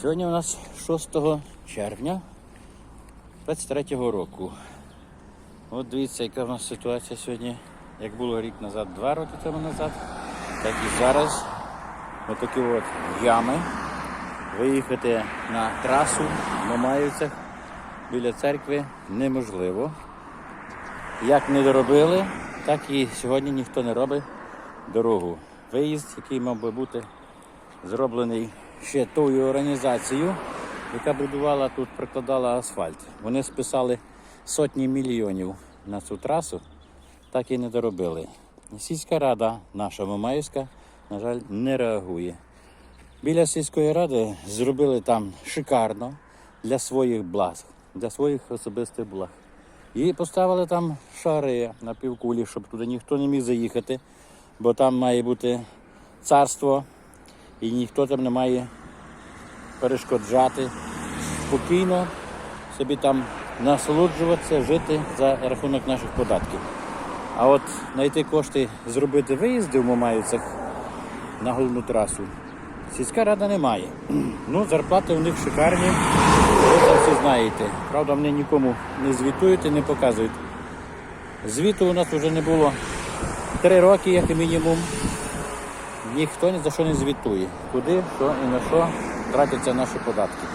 Сьогодні у нас 6 червня 23 року. От дивіться, яка в нас ситуація сьогодні. Як було рік назад, два роки тому назад, так і зараз. Отакі от ями. Виїхати на трасу в Мамаївцях біля церкви неможливо. Як не доробили, так і сьогодні ніхто не робить дорогу. Виїзд, який мав би бути зроблений ще тою організацією, яка будувала тут, прикладала асфальт. Вони списали сотні мільйонів на цю трасу, так і не доробили. Сільська рада, наша Мамаївська, на жаль, не реагує. Біля сільської ради зробили там шикарно для своїх благ, для своїх особистих благ. І поставили там шари на півкулі, щоб туди ніхто не міг заїхати, бо там має бути царство, і ніхто там не має перешкоджати. Спокійно собі там насолоджуватися, жити за рахунок наших податків. А от знайти кошти, зробити виїзди в Мамаївцях на головну трасу. Сільська рада не має. Ну, зарплати у них шикарні, ви це всі знаєте. Правда, вони нікому не звітують і не показують. Звіту у нас вже не було три роки, як мінімум. Ніхто ні за що не звітує. Куди, що і на що тратяться наші податки.